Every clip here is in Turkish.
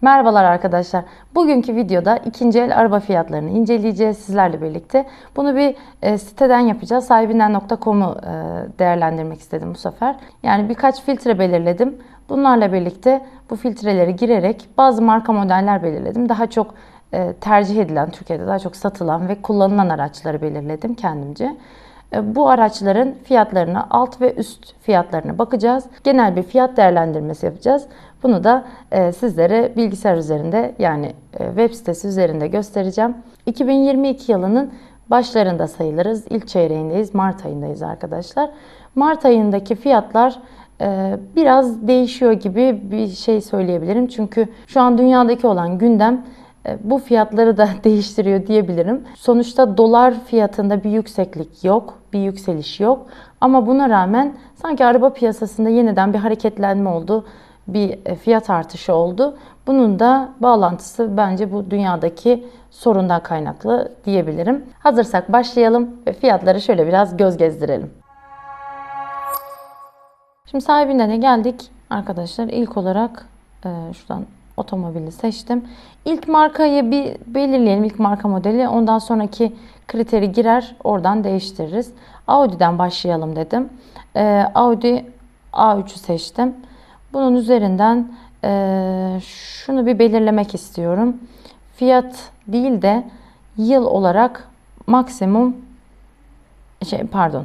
Merhabalar arkadaşlar. Bugünkü videoda ikinci el araba fiyatlarını inceleyeceğiz sizlerle birlikte. Bunu bir e, siteden yapacağız. Sahibinden.com'u e, değerlendirmek istedim bu sefer. Yani birkaç filtre belirledim. Bunlarla birlikte bu filtreleri girerek bazı marka modeller belirledim. Daha çok e, tercih edilen, Türkiye'de daha çok satılan ve kullanılan araçları belirledim kendimce. Bu araçların fiyatlarına, alt ve üst fiyatlarına bakacağız. Genel bir fiyat değerlendirmesi yapacağız. Bunu da e, sizlere bilgisayar üzerinde yani e, web sitesi üzerinde göstereceğim. 2022 yılının başlarında sayılırız. İlk çeyreğindeyiz. Mart ayındayız arkadaşlar. Mart ayındaki fiyatlar e, biraz değişiyor gibi bir şey söyleyebilirim. Çünkü şu an dünyadaki olan gündem e, bu fiyatları da değiştiriyor diyebilirim. Sonuçta dolar fiyatında bir yükseklik yok, bir yükseliş yok. Ama buna rağmen sanki araba piyasasında yeniden bir hareketlenme oldu, bir e, fiyat artışı oldu. Bunun da bağlantısı bence bu dünyadaki sorundan kaynaklı diyebilirim. Hazırsak başlayalım ve fiyatları şöyle biraz göz gezdirelim. Şimdi sahibinden de geldik arkadaşlar. İlk olarak e, şuradan otomobili seçtim. İlk markayı bir belirleyelim. İlk marka modeli. Ondan sonraki kriteri girer. Oradan değiştiririz. Audi'den başlayalım dedim. E, Audi A3'ü seçtim. Bunun üzerinden e, şunu bir belirlemek istiyorum. Fiyat değil de yıl olarak maksimum şey pardon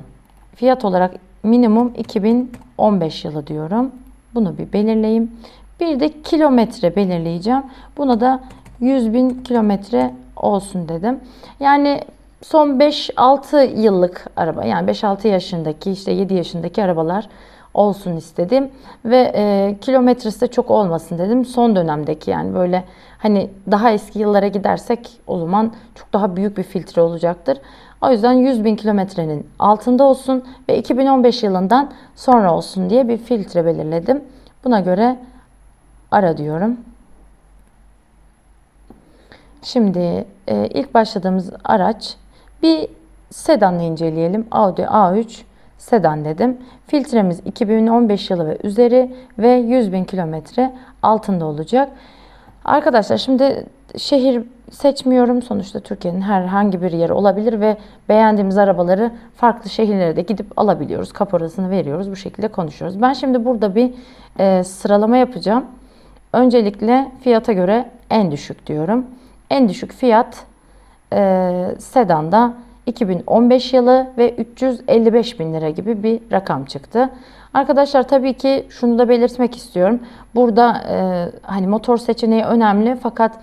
fiyat olarak minimum 2015 yılı diyorum. Bunu bir belirleyeyim. Bir de kilometre belirleyeceğim. Buna da 100 bin kilometre olsun dedim. Yani son 5-6 yıllık araba yani 5-6 yaşındaki işte 7 yaşındaki arabalar olsun istedim. Ve e, kilometresi de çok olmasın dedim. Son dönemdeki yani böyle hani daha eski yıllara gidersek o zaman çok daha büyük bir filtre olacaktır. O yüzden 100 bin kilometrenin altında olsun ve 2015 yılından sonra olsun diye bir filtre belirledim. Buna göre ara diyorum. Şimdi e, ilk başladığımız araç bir sedanı inceleyelim. Audi A3 sedan dedim. Filtremiz 2015 yılı ve üzeri ve 100 bin kilometre altında olacak. Arkadaşlar şimdi şehir seçmiyorum. Sonuçta Türkiye'nin herhangi bir yeri olabilir ve beğendiğimiz arabaları farklı şehirlere de gidip alabiliyoruz. Kaporasını veriyoruz. Bu şekilde konuşuyoruz. Ben şimdi burada bir e, sıralama yapacağım. Öncelikle fiyata göre en düşük diyorum. En düşük fiyat e, sedanda 2015 yılı ve 355 bin lira gibi bir rakam çıktı. Arkadaşlar tabii ki şunu da belirtmek istiyorum. Burada e, hani motor seçeneği önemli fakat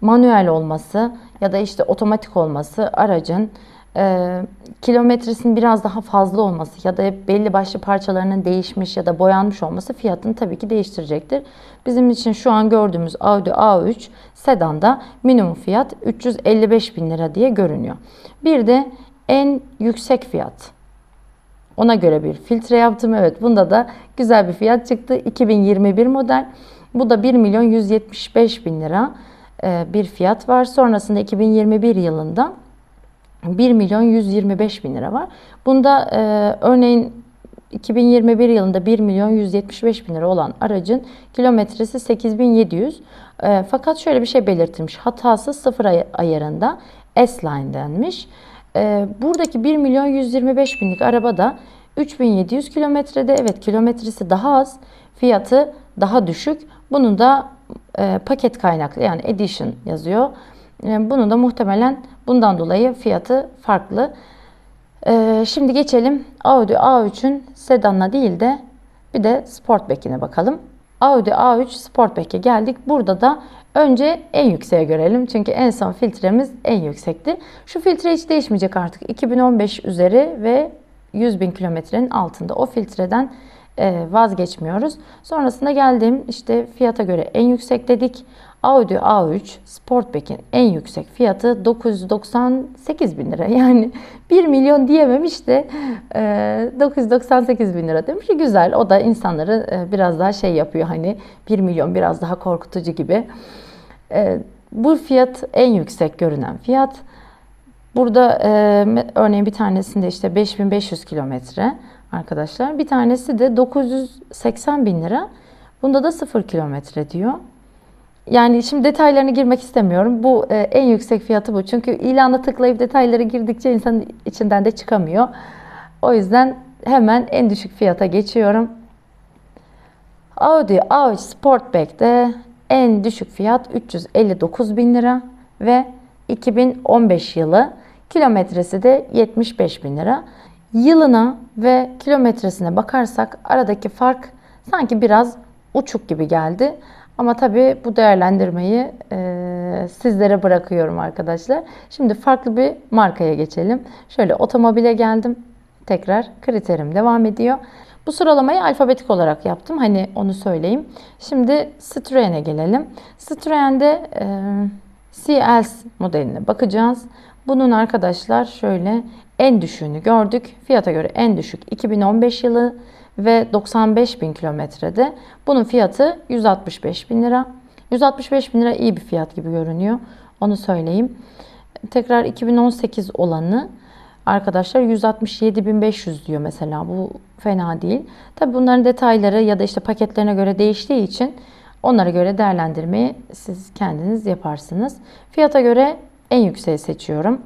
manuel olması ya da işte otomatik olması aracın e, kilometresinin biraz daha fazla olması ya da belli başlı parçalarının değişmiş ya da boyanmış olması fiyatını tabii ki değiştirecektir. Bizim için şu an gördüğümüz Audi A3 sedanda minimum fiyat 355 bin lira diye görünüyor. Bir de en yüksek fiyat. Ona göre bir filtre yaptım. Evet bunda da güzel bir fiyat çıktı. 2021 model. Bu da 1 milyon 175 bin lira e, bir fiyat var. Sonrasında 2021 yılında 1 milyon 125 bin lira var. Bunda e, örneğin 2021 yılında 1 milyon 175 bin lira olan aracın kilometresi 8700. E, fakat şöyle bir şey belirtilmiş. Hatası sıfır ay- ayarında S-Line denmiş. E, buradaki 1 milyon 125 binlik arabada 3700 kilometrede evet kilometresi daha az, fiyatı daha düşük. Bunun da e, paket kaynaklı yani edition yazıyor. E, bunun da muhtemelen bundan dolayı fiyatı farklı. E, şimdi geçelim Audi A3'ün sedanına değil de bir de Sportback'ine bakalım. Audi A3 Sportback'e geldik. Burada da önce en yükseğe görelim. Çünkü en son filtremiz en yüksekti. Şu filtre hiç değişmeyecek artık. 2015 üzeri ve 100 bin kilometrenin altında. O filtreden vazgeçmiyoruz. Sonrasında geldim işte fiyata göre en yüksek dedik. Audi A3 Sportback'in en yüksek fiyatı 998 bin lira. Yani 1 milyon diyememiş de e, 998 bin lira demiş. Güzel o da insanları e, biraz daha şey yapıyor hani 1 milyon biraz daha korkutucu gibi. E, bu fiyat en yüksek görünen fiyat. Burada e, örneğin bir tanesinde işte 5500 kilometre arkadaşlar. Bir tanesi de 980 bin lira. Bunda da 0 kilometre diyor. Yani şimdi detaylarını girmek istemiyorum. Bu e, en yüksek fiyatı bu. Çünkü ilana tıklayıp detayları girdikçe insanın içinden de çıkamıyor. O yüzden hemen en düşük fiyata geçiyorum. Audi A3 Sportback'te en düşük fiyat 359 bin lira ve 2015 yılı kilometresi de 75 bin lira. Yılına ve kilometresine bakarsak aradaki fark sanki biraz uçuk gibi geldi. Ama tabii bu değerlendirmeyi e, sizlere bırakıyorum arkadaşlar. Şimdi farklı bir markaya geçelim. Şöyle otomobile geldim. Tekrar kriterim devam ediyor. Bu sıralamayı alfabetik olarak yaptım. Hani onu söyleyeyim. Şimdi Citroen'e gelelim. Citroen'de e, CLS modeline bakacağız. Bunun arkadaşlar şöyle en düşüğünü gördük. Fiyata göre en düşük 2015 yılı ve 95 bin kilometrede. Bunun fiyatı 165 bin lira. 165 bin lira iyi bir fiyat gibi görünüyor. Onu söyleyeyim. Tekrar 2018 olanı arkadaşlar 167.500 diyor mesela. Bu fena değil. Tabi bunların detayları ya da işte paketlerine göre değiştiği için onlara göre değerlendirmeyi siz kendiniz yaparsınız. Fiyata göre en yükseği seçiyorum.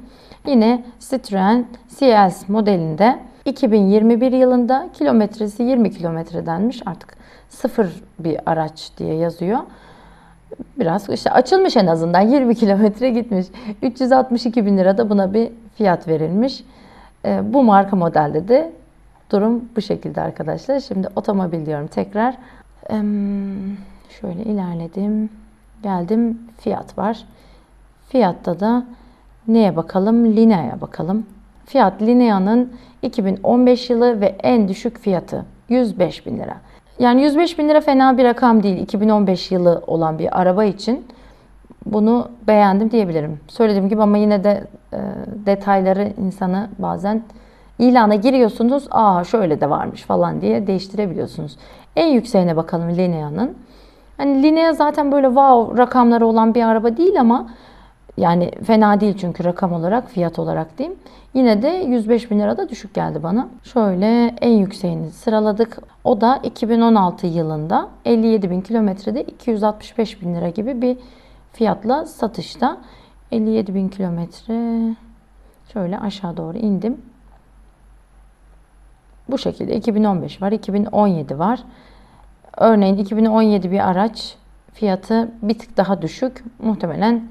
Yine Citroen CLS modelinde 2021 yılında kilometresi 20 kilometredenmiş. Artık sıfır bir araç diye yazıyor. Biraz işte açılmış en azından 20 kilometre gitmiş. 362 bin lira da buna bir fiyat verilmiş. E, bu marka modelde de durum bu şekilde arkadaşlar. Şimdi otomobil diyorum tekrar. Şöyle ilerledim. Geldim fiyat var. Fiyatta da neye bakalım? Linea'ya bakalım. Fiyat Linea'nın 2015 yılı ve en düşük fiyatı 105 bin lira. Yani 105 bin lira fena bir rakam değil 2015 yılı olan bir araba için. Bunu beğendim diyebilirim. Söylediğim gibi ama yine de e, detayları insanı bazen ilana giriyorsunuz. Aa şöyle de varmış falan diye değiştirebiliyorsunuz. En yükseğine bakalım Linea'nın. Hani Linea zaten böyle wow rakamları olan bir araba değil ama yani fena değil çünkü rakam olarak, fiyat olarak diyeyim. Yine de 105 bin lira da düşük geldi bana. Şöyle en yükseğini sıraladık. O da 2016 yılında 57 bin kilometrede 265 bin lira gibi bir fiyatla satışta. 57 bin kilometre şöyle aşağı doğru indim. Bu şekilde 2015 var, 2017 var. Örneğin 2017 bir araç fiyatı bir tık daha düşük. Muhtemelen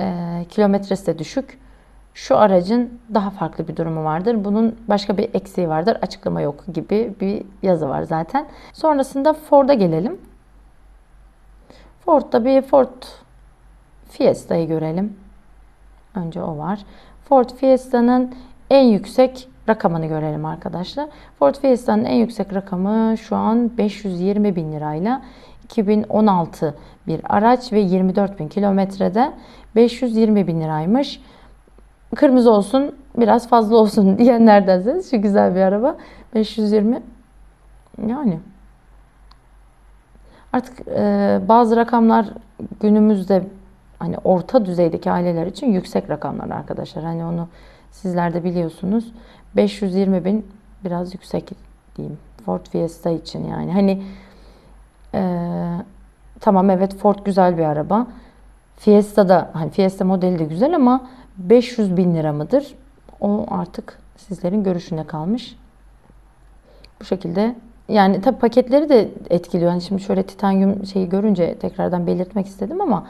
e, kilometresi de düşük. Şu aracın daha farklı bir durumu vardır. Bunun başka bir eksiği vardır. Açıklama yok gibi bir yazı var zaten. Sonrasında Ford'a gelelim. Ford'da bir Ford Fiesta'yı görelim. Önce o var. Ford Fiesta'nın en yüksek rakamını görelim arkadaşlar. Ford Fiesta'nın en yüksek rakamı şu an 520 bin lirayla 2016 bir araç ve 24 bin kilometrede 520 bin liraymış. Kırmızı olsun biraz fazla olsun diyenlerdensiniz. Şu güzel bir araba. 520 yani artık e, bazı rakamlar günümüzde hani orta düzeydeki aileler için yüksek rakamlar arkadaşlar. Hani onu sizler de biliyorsunuz. 520 bin biraz yüksek diyeyim. Ford Fiesta için yani. Hani e, tamam evet Ford güzel bir araba. Fiesta da hani Fiesta modeli de güzel ama 500 bin lira mıdır? O artık sizlerin görüşüne kalmış. Bu şekilde yani tabi paketleri de etkiliyor. Yani şimdi şöyle titanyum şeyi görünce tekrardan belirtmek istedim ama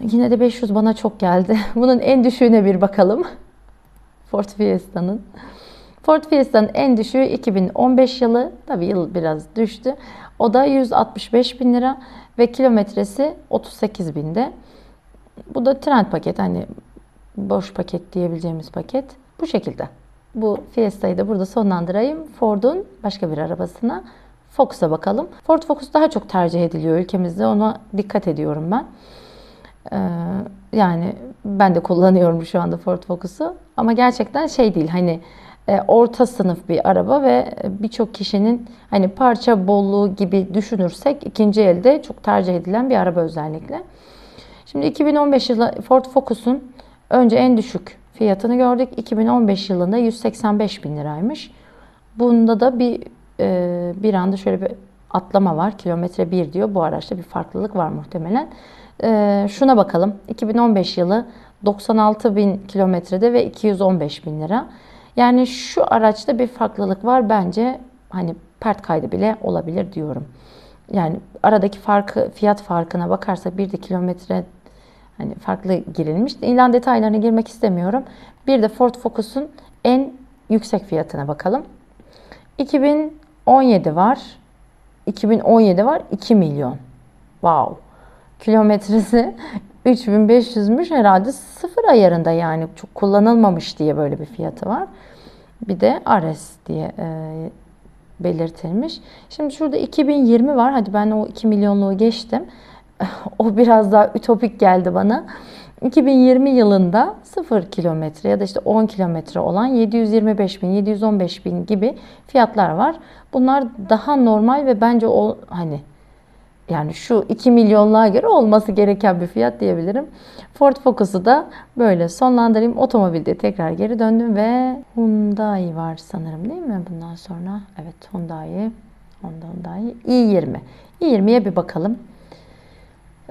yine de 500 bana çok geldi. Bunun en düşüğüne bir bakalım. Ford Fiesta'nın. Ford Fiesta'nın en düşüğü 2015 yılı. Tabi yıl biraz düştü. O da 165 bin lira ve kilometresi 38 binde. Bu da trend paket hani boş paket diyebileceğimiz paket. Bu şekilde. Bu Fiesta'yı da burada sonlandırayım. Ford'un başka bir arabasına Focus'a bakalım. Ford Focus daha çok tercih ediliyor ülkemizde. Ona dikkat ediyorum ben. Ee, yani ben de kullanıyorum şu anda Ford Focus'u. Ama gerçekten şey değil hani orta sınıf bir araba ve birçok kişinin hani parça bolluğu gibi düşünürsek ikinci elde çok tercih edilen bir araba özellikle. Şimdi 2015 yılı Ford Focus'un önce en düşük fiyatını gördük. 2015 yılında 185 bin liraymış. Bunda da bir e, bir anda şöyle bir atlama var. Kilometre 1 diyor. Bu araçta bir farklılık var muhtemelen. Ee, şuna bakalım. 2015 yılı 96 bin kilometrede ve 215 bin lira. Yani şu araçta bir farklılık var. Bence hani pert kaydı bile olabilir diyorum. Yani aradaki farkı, fiyat farkına bakarsak bir de kilometre hani farklı girilmiş. İlan detaylarına girmek istemiyorum. Bir de Ford Focus'un en yüksek fiyatına bakalım. 2017 var. 2017 var 2 milyon. Wow. Kilometresi 3500'müş herhalde sıfır ayarında yani çok kullanılmamış diye böyle bir fiyatı var. Bir de Ares diye e, belirtilmiş. Şimdi şurada 2020 var. Hadi ben o 2 milyonluğu geçtim. o biraz daha ütopik geldi bana. 2020 yılında 0 kilometre ya da işte 10 kilometre olan 725 bin, 715 bin gibi fiyatlar var. Bunlar daha normal ve bence o hani yani şu 2 milyonluğa göre olması gereken bir fiyat diyebilirim. Ford Focus'u da böyle sonlandırayım. Otomobilde tekrar geri döndüm ve Hyundai var sanırım değil mi bundan sonra? Evet Hyundai. Hyundai. i20. i20'ye bir bakalım.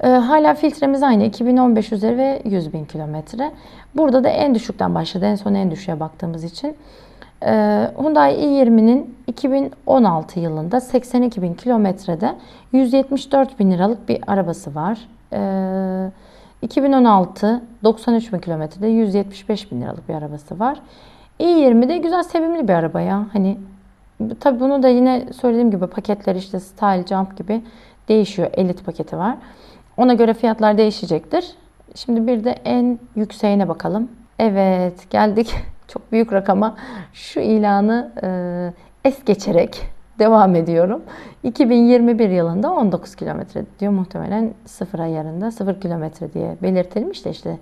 Ee, hala filtremiz aynı. 2015 üzeri ve 100 bin kilometre. Burada da en düşükten başladı. En son en düşüğe baktığımız için. Ee, Hyundai i20'nin 2016 yılında 82 bin kilometrede 174 bin liralık bir arabası var. Ee, 2016 93 bin kilometrede 175 bin liralık bir arabası var. i20'de güzel sevimli bir araba ya. Hani tabi bunu da yine söylediğim gibi paketler işte Style Jump gibi değişiyor. Elit paketi var. Ona göre fiyatlar değişecektir. Şimdi bir de en yükseğine bakalım. Evet geldik çok büyük rakama. Şu ilanı e, es geçerek devam ediyorum. 2021 yılında 19 kilometre diyor muhtemelen sıfır ayarında 0 kilometre diye belirtilmiş de işte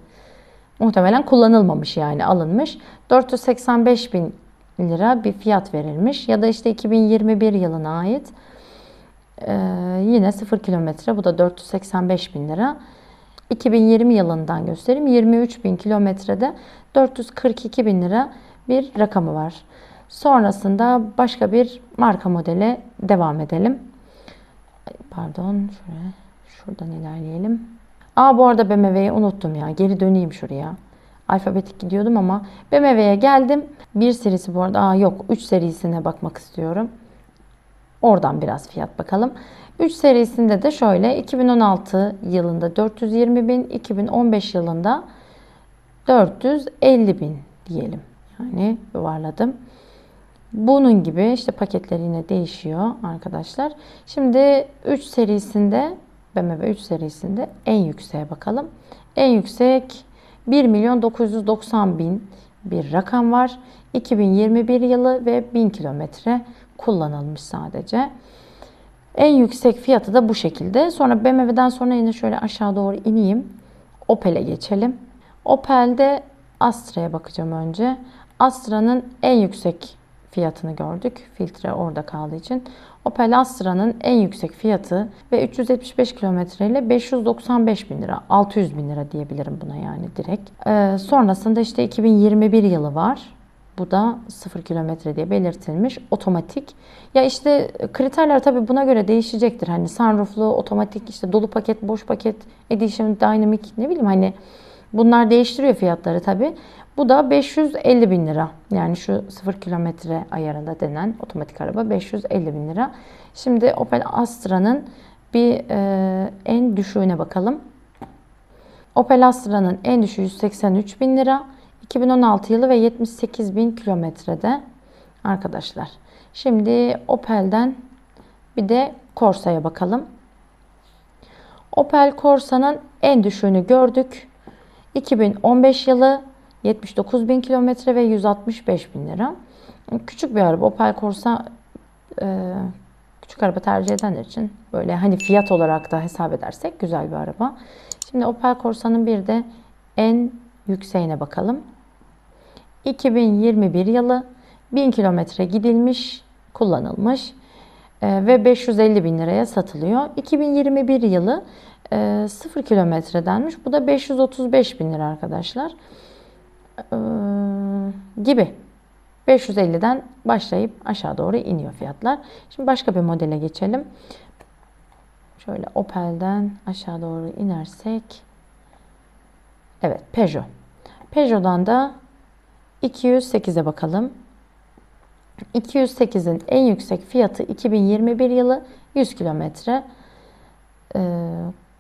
muhtemelen kullanılmamış yani alınmış. 485 bin lira bir fiyat verilmiş ya da işte 2021 yılına ait ee, yine 0 kilometre bu da 485 bin lira. 2020 yılından göstereyim. 23 bin kilometrede 442 bin lira bir rakamı var. Sonrasında başka bir marka modele devam edelim. Pardon şuraya, şuradan ilerleyelim. Aa bu arada BMW'yi unuttum ya. Geri döneyim şuraya. Alfabetik gidiyordum ama BMW'ye geldim. Bir serisi bu arada. Aa yok 3 serisine bakmak istiyorum. Oradan biraz fiyat bakalım. 3 serisinde de şöyle 2016 yılında 420 bin, 2015 yılında 450 bin diyelim. Yani yuvarladım. Bunun gibi işte paketleri yine değişiyor arkadaşlar. Şimdi 3 serisinde BMW 3 serisinde en yükseğe bakalım. En yüksek 1 milyon 990 bin bir rakam var. 2021 yılı ve 1000 kilometre kullanılmış sadece. En yüksek fiyatı da bu şekilde. Sonra BMW'den sonra yine şöyle aşağı doğru ineyim. Opel'e geçelim. Opel'de Astra'ya bakacağım önce. Astra'nın en yüksek fiyatını gördük. Filtre orada kaldığı için. Opel Astra'nın en yüksek fiyatı ve 375 kilometre ile 595 bin lira. 600 bin lira diyebilirim buna yani direkt. Ee, sonrasında işte 2021 yılı var. Bu da 0 kilometre diye belirtilmiş. Otomatik. Ya işte kriterler tabii buna göre değişecektir. Hani sunrooflu, otomatik, işte dolu paket, boş paket, edition, dynamic ne bileyim hani bunlar değiştiriyor fiyatları tabii. Bu da 550 bin lira. Yani şu 0 kilometre ayarında denen otomatik araba 550 bin lira. Şimdi Opel Astra'nın bir e, en düşüğüne bakalım. Opel Astra'nın en düşüğü 183 bin lira. 2016 yılı ve 78 bin kilometrede arkadaşlar. Şimdi Opel'den bir de Corsa'ya bakalım. Opel Corsa'nın en düşüğünü gördük. 2015 yılı 79 bin kilometre ve 165 bin lira. Küçük bir araba. Opel Corsa e, küçük araba tercih edenler için böyle hani fiyat olarak da hesap edersek güzel bir araba. Şimdi Opel Corsa'nın bir de en yükseğine bakalım. 2021 yılı 1000 kilometre gidilmiş, kullanılmış e, ve 550 bin liraya satılıyor. 2021 yılı e, 0 kilometredenmiş. Bu da 535 bin lira arkadaşlar. E, gibi. 550'den başlayıp aşağı doğru iniyor fiyatlar. Şimdi başka bir modele geçelim. Şöyle Opel'den aşağı doğru inersek. Evet Peugeot. Peugeot'dan da 208'e bakalım. 208'in en yüksek fiyatı 2021 yılı 100 kilometre. Ee,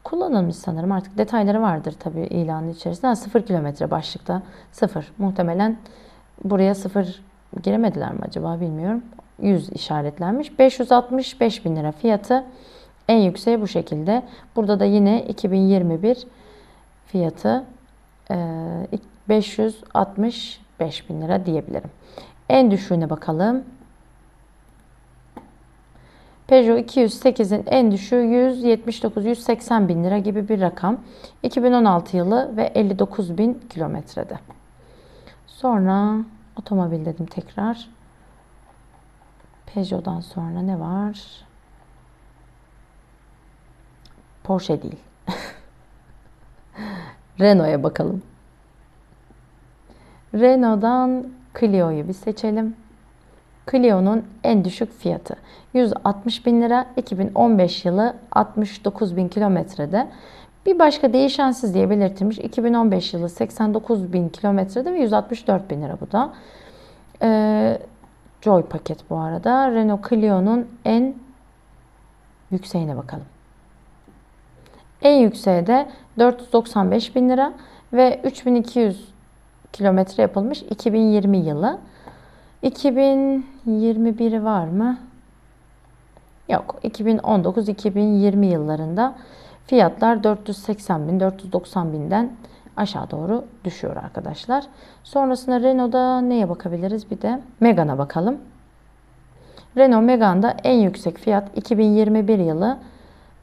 kullanılmış sanırım artık detayları vardır tabii ilanın içerisinde. Ha, 0 kilometre başlıkta 0 muhtemelen buraya 0 giremediler mi acaba bilmiyorum. 100 işaretlenmiş. 565 bin lira fiyatı en yükseği bu şekilde. Burada da yine 2021 fiyatı ee, e, 560 5000 lira diyebilirim. En düşüğüne bakalım. Peugeot 208'in en düşüğü 179-180 bin lira gibi bir rakam. 2016 yılı ve 59 bin kilometrede. Sonra otomobil dedim tekrar. Peugeot'dan sonra ne var? Porsche değil. Renault'a bakalım. Renault'dan Clio'yu bir seçelim. Clio'nun en düşük fiyatı 160 bin lira 2015 yılı 69 bin kilometrede. Bir başka değişensiz diye belirtilmiş 2015 yılı 89 bin kilometrede ve 164 bin lira bu da. Ee, Joy paket bu arada. Renault Clio'nun en yükseğine bakalım. En yükseğe de 495 bin lira ve 3200 kilometre yapılmış 2020 yılı. 2021'i var mı? Yok. 2019-2020 yıllarında fiyatlar 480 bin, 490 binden aşağı doğru düşüyor arkadaşlar. Sonrasında Renault'da neye bakabiliriz? Bir de Megane'a bakalım. Renault Megane'da en yüksek fiyat 2021 yılı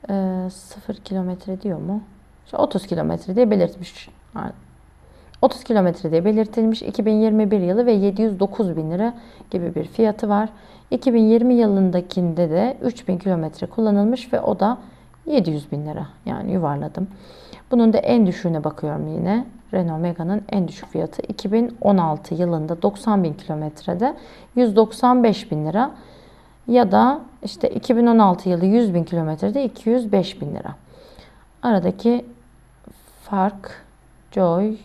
e, 0 kilometre diyor mu? İşte 30 kilometre diye belirtmiş. 30 kilometre diye belirtilmiş 2021 yılı ve 709 bin lira gibi bir fiyatı var. 2020 yılındakinde de 3000 kilometre kullanılmış ve o da 700 bin lira. Yani yuvarladım. Bunun da en düşüğüne bakıyorum yine. Renault Megane'ın en düşük fiyatı 2016 yılında 90 bin kilometrede 195 bin lira ya da işte 2016 yılı 100 bin kilometrede 205 bin lira. Aradaki fark Joy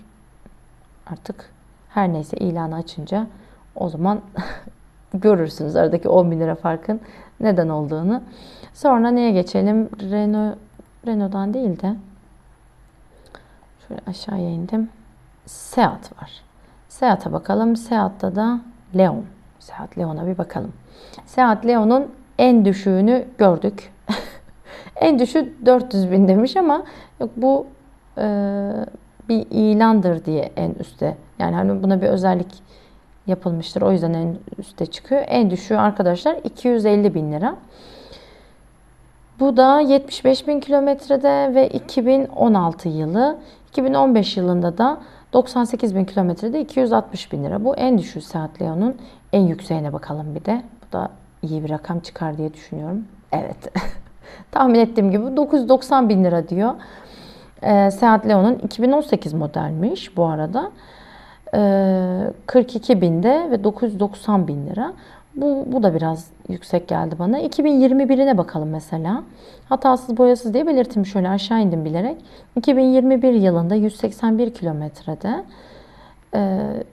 artık her neyse ilanı açınca o zaman görürsünüz aradaki 10 bin lira farkın neden olduğunu. Sonra neye geçelim? Renault, Renault'dan değil de şöyle aşağıya indim. Seat var. Seat'a bakalım. Seat'ta da Leon. Seat Leon'a bir bakalım. Seat Leon'un en düşüğünü gördük. en düşüğü 400 bin demiş ama yok bu e, bir ilandır diye en üstte. Yani hani buna bir özellik yapılmıştır. O yüzden en üstte çıkıyor. En düşüğü arkadaşlar 250 bin lira. Bu da 75 bin kilometrede ve 2016 yılı. 2015 yılında da 98 bin kilometrede 260 bin lira. Bu en düşük Seat Leon'un en yükseğine bakalım bir de. Bu da iyi bir rakam çıkar diye düşünüyorum. Evet. Tahmin ettiğim gibi 990 bin lira diyor. Ee, Seat Leon'un 2018 modelmiş bu arada. Ee, 42 binde ve 990 bin lira. Bu, bu da biraz yüksek geldi bana. 2021'ine bakalım mesela. Hatasız boyasız diye belirttim. Şöyle aşağı indim bilerek. 2021 yılında 181 kilometrede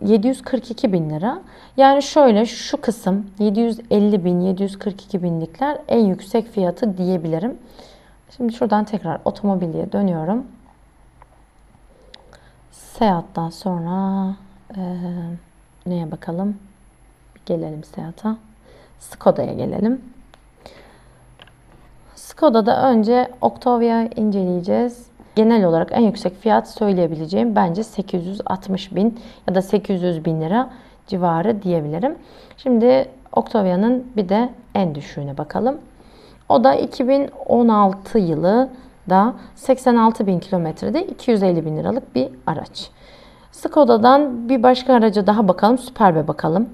742 bin lira. Yani şöyle şu kısım 750 bin, 742 binlikler en yüksek fiyatı diyebilirim. Şimdi şuradan tekrar otomobilye dönüyorum. Seyahattan sonra e, neye bakalım? Gelelim Seyahat'a. Skoda'ya gelelim. Skoda'da önce Octavia inceleyeceğiz. Genel olarak en yüksek fiyat söyleyebileceğim bence 860 bin ya da 800 bin lira civarı diyebilirim. Şimdi Octavia'nın bir de en düşüğüne bakalım. O da 2016 yılı da 86 bin kilometrede 250 bin liralık bir araç. Skoda'dan bir başka araca daha bakalım. Superb'e bakalım.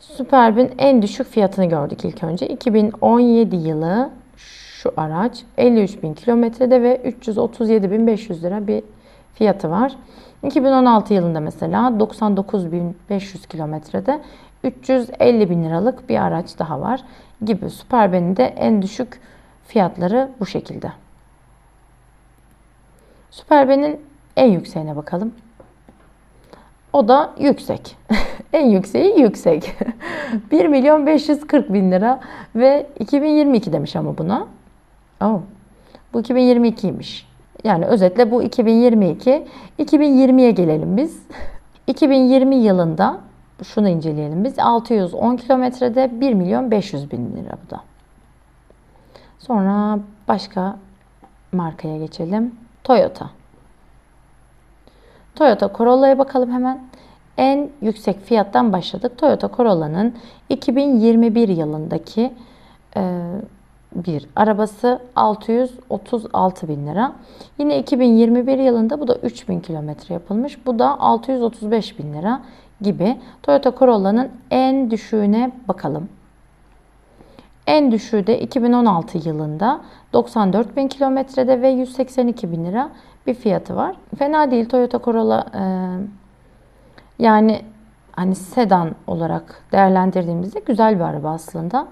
Superb'in en düşük fiyatını gördük ilk önce. 2017 yılı şu araç 53 bin kilometrede ve 337.500 lira bir fiyatı var. 2016 yılında mesela 99.500 kilometrede 350 bin liralık bir araç daha var gibi. Superben'in de en düşük fiyatları bu şekilde. Superben'in en yükseğine bakalım. O da yüksek. en yükseği yüksek. 1 milyon 540 bin lira ve 2022 demiş ama buna. Oh, bu 2022'ymiş. Yani özetle bu 2022. 2020'ye gelelim biz. 2020 yılında şunu inceleyelim biz. 610 kilometrede 1 milyon 500 bin lira bu da. Sonra başka markaya geçelim. Toyota. Toyota Corolla'ya bakalım hemen. En yüksek fiyattan başladık. Toyota Corolla'nın 2021 yılındaki e, bir arabası 636 bin lira. Yine 2021 yılında bu da 3000 kilometre yapılmış. Bu da 635 bin lira gibi. Toyota Corolla'nın en düşüğüne bakalım. En düşüğü de 2016 yılında 94 bin kilometrede ve 182 bin lira bir fiyatı var. Fena değil Toyota Corolla e, yani hani sedan olarak değerlendirdiğimizde güzel bir araba aslında.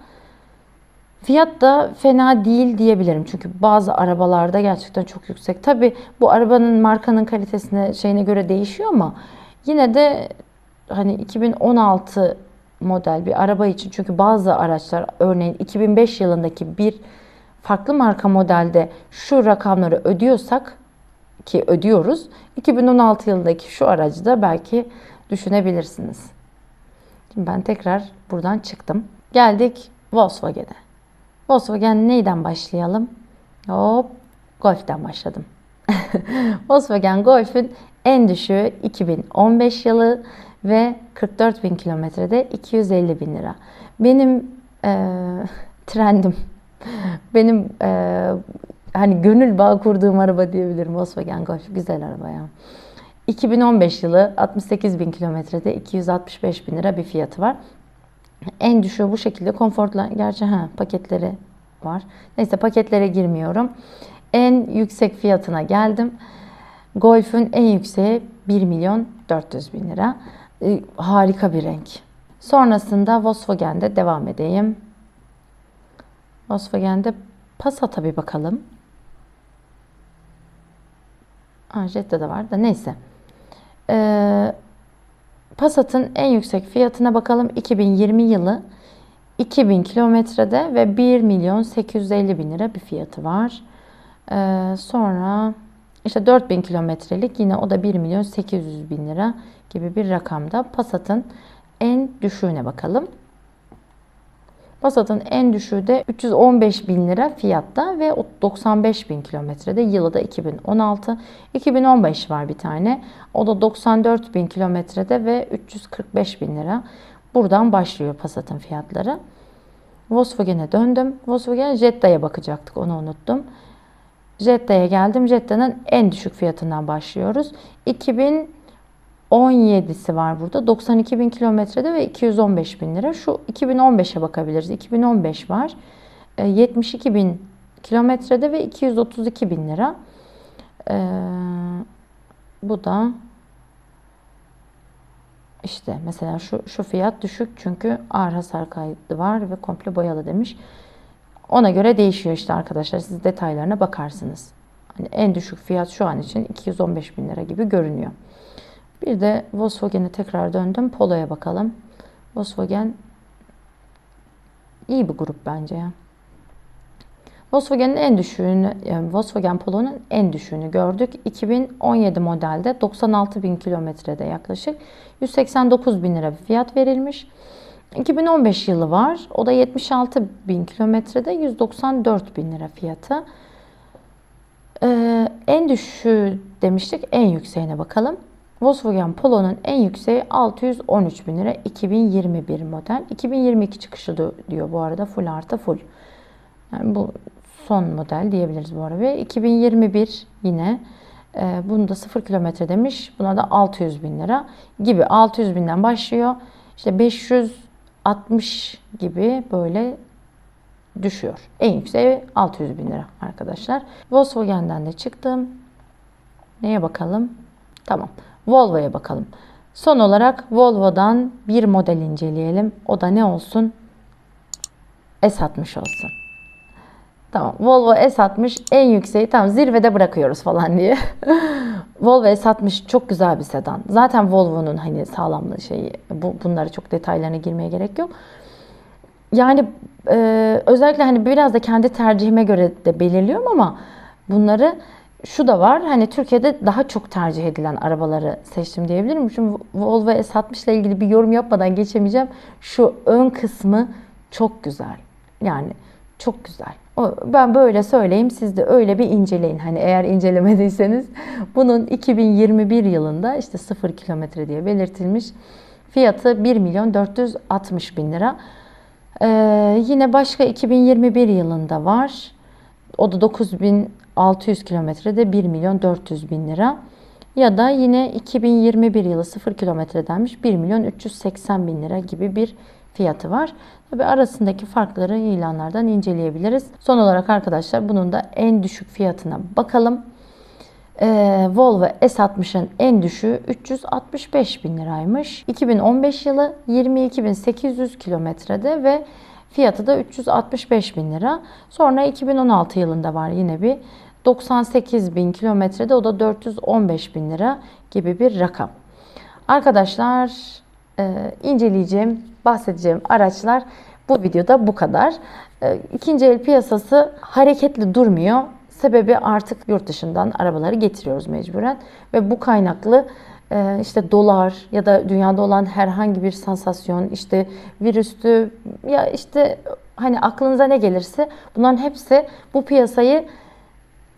Fiyat da fena değil diyebilirim. Çünkü bazı arabalarda gerçekten çok yüksek. Tabi bu arabanın markanın kalitesine şeyine göre değişiyor ama yine de hani 2016 model bir araba için çünkü bazı araçlar örneğin 2005 yılındaki bir farklı marka modelde şu rakamları ödüyorsak ki ödüyoruz. 2016 yılındaki şu aracı da belki düşünebilirsiniz. Şimdi ben tekrar buradan çıktım. Geldik Volkswagen'e. Volkswagen neyden başlayalım? Hop, Golf'ten başladım. Volkswagen Golf'ün en düşüğü 2015 yılı ve 44 bin kilometrede 250 bin lira. Benim e, trendim, benim e, hani gönül bağ kurduğum araba diyebilirim Volkswagen Golf. Güzel araba ya. 2015 yılı 68 bin kilometrede 265 bin lira bir fiyatı var. En düşüğü bu şekilde konforla. Gerçi ha, paketleri var. Neyse paketlere girmiyorum. En yüksek fiyatına geldim. Golf'ün en yükseği 1 milyon 400 bin lira. Ee, harika bir renk. Sonrasında Volkswagen'de devam edeyim. Volkswagen'de Passat'a bir bakalım. Jetta da var da neyse. Ee, Passat'ın en yüksek fiyatına bakalım. 2020 yılı 2000 kilometrede ve 1 milyon 850 bin lira bir fiyatı var. Ee, sonra işte 4000 kilometrelik yine o da 1 milyon 800 bin lira gibi bir rakamda. Passat'ın en düşüğüne bakalım. Passat'ın en düşüğü de 315 bin lira fiyatta ve 95 bin kilometrede. Yılı da 2016. 2015 var bir tane. O da 94 bin kilometrede ve 345 bin lira. Buradan başlıyor Passat'ın fiyatları. Volkswagen'e döndüm. Volkswagen Jetta'ya bakacaktık. Onu unuttum. Jetta'ya geldim. Jetta'nın en düşük fiyatından başlıyoruz. 2017'si var burada. 92 bin kilometrede ve 215 bin lira. Şu 2015'e bakabiliriz. 2015 var. 72 e, bin kilometrede ve 232 bin lira. Ee, bu da işte mesela şu, şu fiyat düşük çünkü ağır hasar kaydı var ve komple boyalı demiş. Ona göre değişiyor işte arkadaşlar. Siz detaylarına bakarsınız. Hani en düşük fiyat şu an için 215 bin lira gibi görünüyor. Bir de Volkswagen'e tekrar döndüm. Polo'ya bakalım. Volkswagen iyi bir grup bence ya. Volkswagen'in en düşüğünü, yani Volkswagen Polo'nun en düşüğünü gördük. 2017 modelde 96 bin kilometrede yaklaşık 189 bin lira bir fiyat verilmiş. 2015 yılı var. O da 76 bin kilometrede 194 bin lira fiyatı. Ee, en düşüğü demiştik. En yükseğine bakalım. Volkswagen Polo'nun en yükseği 613 bin lira 2021 model. 2022 çıkışı diyor bu arada full artı full. Yani bu son model diyebiliriz bu arada. Ve 2021 yine e, bunu da 0 kilometre demiş. Buna da 600 bin lira gibi 600 binden başlıyor. İşte 560 gibi böyle düşüyor. En yükseği 600 bin lira arkadaşlar. Volkswagen'den de çıktım. Neye bakalım? Tamam. Volvo'ya bakalım. Son olarak Volvo'dan bir model inceleyelim. O da ne olsun? S60 olsun. Tamam. Volvo S60 en yükseği tam zirvede bırakıyoruz falan diye. Volvo S60 çok güzel bir sedan. Zaten Volvo'nun hani sağlamlığı şeyi bu, bunlara çok detaylarına girmeye gerek yok. Yani e, özellikle hani biraz da kendi tercihime göre de belirliyorum ama bunları şu da var. Hani Türkiye'de daha çok tercih edilen arabaları seçtim diyebilirim. Çünkü Volvo S60 ile ilgili bir yorum yapmadan geçemeyeceğim. Şu ön kısmı çok güzel. Yani çok güzel. Ben böyle söyleyeyim siz de öyle bir inceleyin. Hani eğer incelemediyseniz bunun 2021 yılında işte 0 kilometre diye belirtilmiş. Fiyatı 1 milyon 460 bin lira. Ee, yine başka 2021 yılında var. O da 9600 kilometrede 1 milyon 400 bin lira. Ya da yine 2021 yılı 0 kilometredenmiş 1 milyon 380 bin lira gibi bir fiyatı var. Tabi arasındaki farkları ilanlardan inceleyebiliriz. Son olarak arkadaşlar bunun da en düşük fiyatına bakalım. Ee, Volvo S60'ın en düşüğü 365 bin liraymış. 2015 yılı 22.800 kilometrede ve fiyatı da 365 bin lira. Sonra 2016 yılında var yine bir 98 bin kilometrede o da 415 bin lira gibi bir rakam. Arkadaşlar e, inceleyeceğim, bahsedeceğim araçlar bu videoda bu kadar. E, İkinci el piyasası hareketli durmuyor. Sebebi artık yurt dışından arabaları getiriyoruz mecburen ve bu kaynaklı e, işte dolar ya da dünyada olan herhangi bir sansasyon, işte virüstü ya işte hani aklınıza ne gelirse bunların hepsi bu piyasayı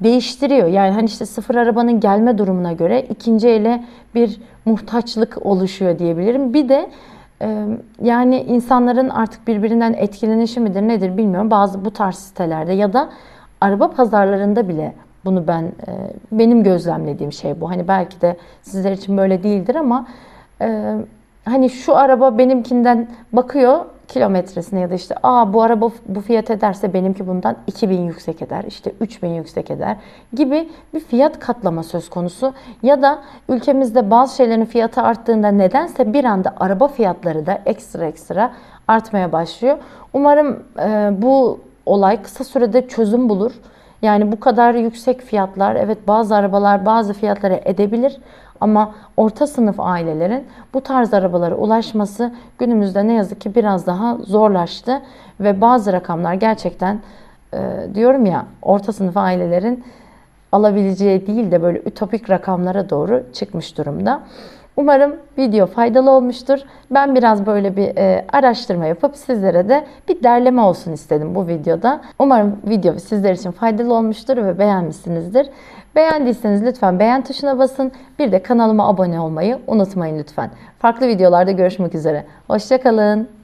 değiştiriyor. Yani hani işte sıfır arabanın gelme durumuna göre ikinci ele bir muhtaçlık oluşuyor diyebilirim. Bir de yani insanların artık birbirinden etkilenişi midir nedir bilmiyorum. Bazı bu tarz sitelerde ya da araba pazarlarında bile bunu ben benim gözlemlediğim şey bu. Hani belki de sizler için böyle değildir ama hani şu araba benimkinden bakıyor kilometresine ya da işte aa bu araba bu fiyat ederse benimki bundan 2000 yüksek eder işte 3000 yüksek eder gibi bir fiyat katlama söz konusu ya da ülkemizde bazı şeylerin fiyatı arttığında nedense bir anda araba fiyatları da ekstra ekstra artmaya başlıyor. Umarım e, bu olay kısa sürede çözüm bulur. Yani bu kadar yüksek fiyatlar evet bazı arabalar bazı fiyatlara edebilir ama orta sınıf ailelerin bu tarz arabalara ulaşması günümüzde ne yazık ki biraz daha zorlaştı ve bazı rakamlar gerçekten e, diyorum ya orta sınıf ailelerin alabileceği değil de böyle ütopik rakamlara doğru çıkmış durumda. Umarım video faydalı olmuştur. Ben biraz böyle bir e, araştırma yapıp sizlere de bir derleme olsun istedim bu videoda. Umarım video sizler için faydalı olmuştur ve beğenmişsinizdir. Beğendiyseniz lütfen beğen tuşuna basın. Bir de kanalıma abone olmayı unutmayın lütfen. Farklı videolarda görüşmek üzere. Hoşçakalın.